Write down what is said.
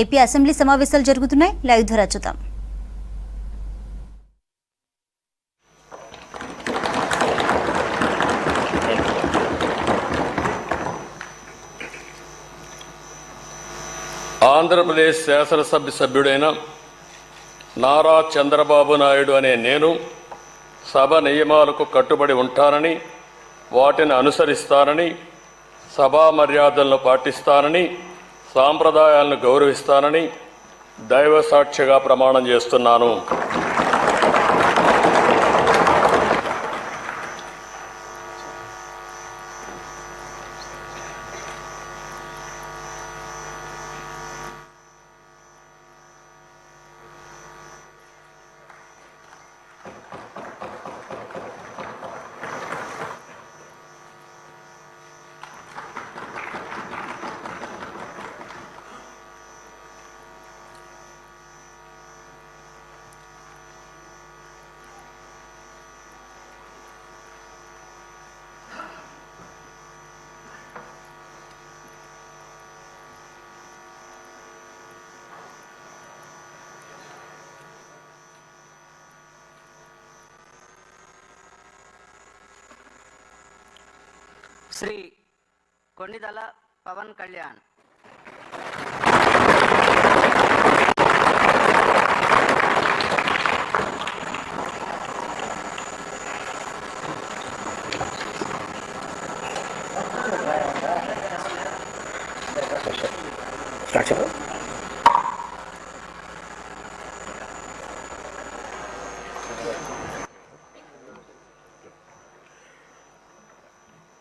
AP assembly సమావేశాలు జరుగుతున్నాయి. Live ద్వారా చూద్దాం. ఆంధ్రప్రదేశ్ శాసనసభ్య సభ్యుడైన నారా చంద్రబాబు నాయుడు అనే నేను సభ నియమాలకు కట్టుబడి ఉంటానని వాటిని అనుసరిస్తానని సభా మర్యాదలను పాటిస్తానని సాంప్రదాయాలను గౌరవిస్తానని దైవ సాక్షిగా ప్రమాణం చేస్తున్నాను. శ్రీ కొన్నిదల పవన్ కళ్యాణ్.